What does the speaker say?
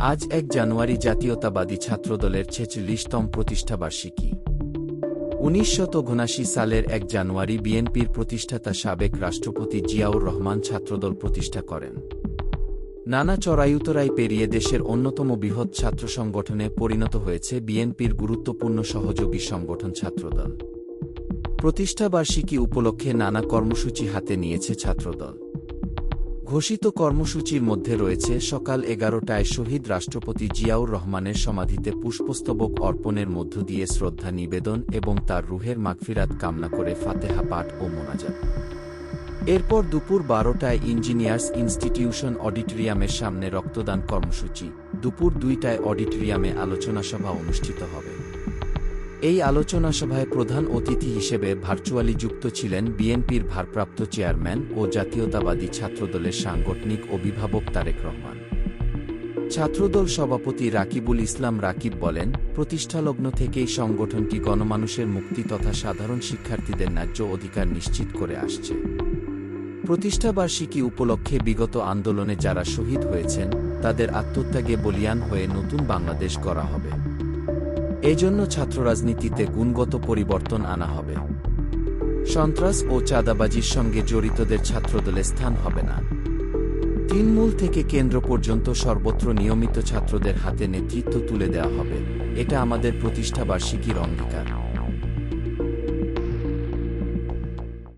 আজ এক জানুয়ারি জাতীয়তাবাদী ছাত্রদলের ছেচল্লিশতম প্রতিষ্ঠাবার্ষিকী। উনিশ সালের এক জানুয়ারি বিএনপির প্রতিষ্ঠাতা সাবেক রাষ্ট্রপতি জিয়াউর রহমান ছাত্রদল প্রতিষ্ঠা করেন। নানা চড়াইউতরাই পেরিয়ে দেশের অন্যতম বৃহৎ ছাত্র সংগঠনে পরিণত হয়েছে বিএনপির গুরুত্বপূর্ণ সহযোগী সংগঠন ছাত্রদল। প্রতিষ্ঠাবার্ষিকী উপলক্ষে নানা কর্মসূচি হাতে নিয়েছে ছাত্রদল। ঘোষিত কর্মসূচির মধ্যে রয়েছে সকাল এগারোটায় শহীদ রাষ্ট্রপতি জিয়াউর রহমানের সমাধিতে পুষ্পস্তবক অর্পণের মধ্য দিয়ে শ্রদ্ধা নিবেদন এবং তার রুহের মাগফিরাত কামনা করে ফাতেহা পাঠ ও মোনাজাত। এরপর দুপুর বারোটায় ইঞ্জিনিয়ার্স ইনস্টিটিউশন অডিটোরিয়ামের সামনে রক্তদান কর্মসূচি। দুপুর দুইটায় অডিটোরিয়ামে আলোচনা সভা অনুষ্ঠিত হবে। এই আলোচনা সভায় প্রধান অতিথি হিসেবে ভার্চুয়ালি যুক্ত ছিলেন বিএনপির ভারপ্রাপ্ত চেয়ারম্যান ও জাতীয়তাবাদী ছাত্রদলের সাংগঠনিক অভিভাবক তারেক রহমান। ছাত্রদল সভাপতি রাকিবুল ইসলাম রাকিব বলেন, প্রতিষ্ঠালগ্ন থেকেই সংগঠনটি গণমানুষের মুক্তি তথা সাধারণ শিক্ষার্থীদের ন্যায্য অধিকার নিশ্চিত করে আসছে। প্রতিষ্ঠাবার্ষিকী উপলক্ষে বিগত আন্দোলনে যারা শহীদ হয়েছেন, তাদের আত্মত্যাগে বলিয়ান হয়ে নতুন বাংলাদেশ গড়া হবে। এজন্য ছাত্ররাজনীতিতে গুণগত পরিবর্তন আনা হবে। সন্ত্রাস ও চাঁদাবাজির সঙ্গে জড়িতদের ছাত্রদলে স্থান হবে না। তৃণমূল থেকে কেন্দ্র পর্যন্ত সর্বত্র নিয়মিত ছাত্রদের হাতে নেতৃত্ব তুলে দেওয়া হবে। এটা আমাদের প্রতিষ্ঠাবার্ষিকীর অঙ্গীকার।